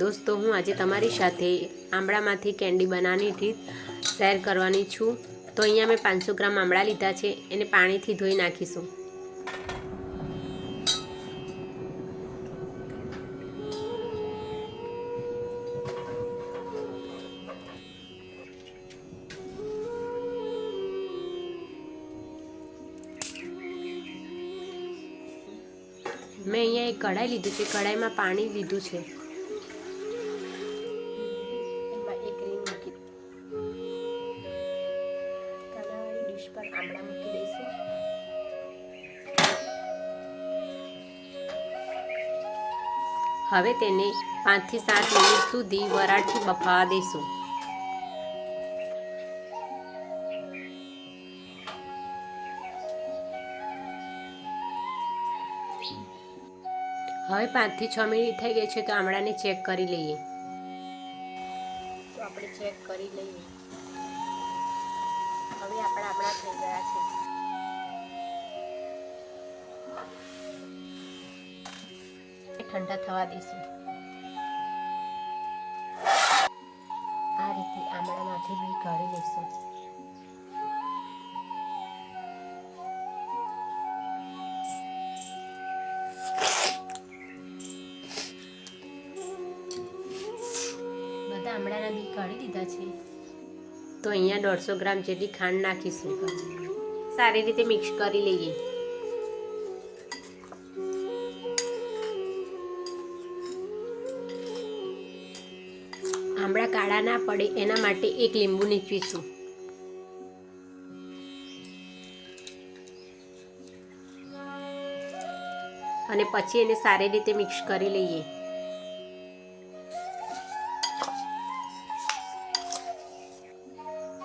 દોસ્તો, હું આજે તમારી સાથે આંબળામાંથી કેન્ડી બનાવવાની રીત શેર કરવાની છું. તો અહીંયા મેં પાંચસો ગ્રામ આંબળા લીધા છે, એને પાણીથી ધોઈ નાખીશું. મેં અહીંયા એક કઢાઈ લીધું છે, કઢાઈમાં પાણી લીધું છે. હવે તેને પાંચથી સાત મિનિટ સુધી વરાળથી બફાવા દઈશું હવે પાંચથી છ મિનિટ થઈ ગઈ છે તો આમળાને ચેક કરી લઈએ. તો આપણે ચેક કરી લઈએ. હવે આપણા આમળા થઈ ગયા છે. ઠંડા થવા દઈશું આ રીતે આમળામાંથી બી કાઢી લઈશું બધા આમળાના બી કાઢી દીધા છે. તો અહીંયા દોઢસો ગ્રામ જેટલી ખાંડ નાખીશું. સારી રીતે મિક્સ કરી લઈએ. આમળા કાળા ના પડે એના માટે એક લીંબુ નીચવીશું. અને પછી એને સારી રીતે મિક્સ કરી લઈએ.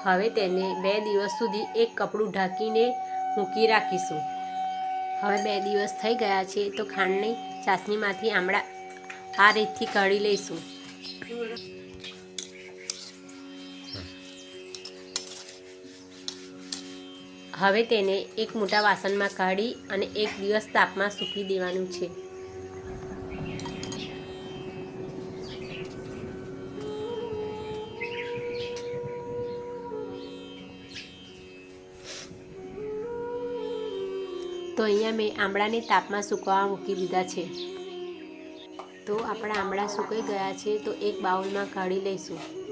હવે તેને બે દિવસ સુધી એક કપડું ઢાંકીને મૂકી રાખીશું. હવે બે દિવસ થઈ ગયા છે તો ખાંડની ચાસણીમાંથી આમળા આ રીતથી કાઢી લઈશું. હવે તેને એક મોટા વાસણમાં કાઢી અને એક દિવસ તાપમાં સૂકવી દેવાનું છે. તો અહીંયા મેં આમળાને તાપમાં સૂકવા મૂકી દીધા છે. તો આપણા આમળા સુકાઈ ગયા છે, તો એક બાઉલમાં કાઢી લઈશું.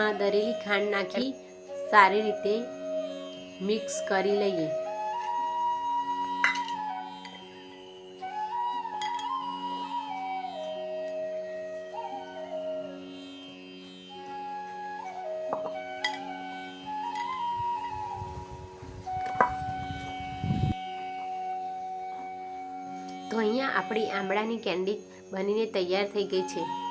એમાં દરેલી ખાંડ નાખી સારી રીતે મિક્સ કરી લઈએ. તો અહીંયા આપણી આંબળાની કેન્ડી બનીને તૈયાર થઈ ગઈ છે.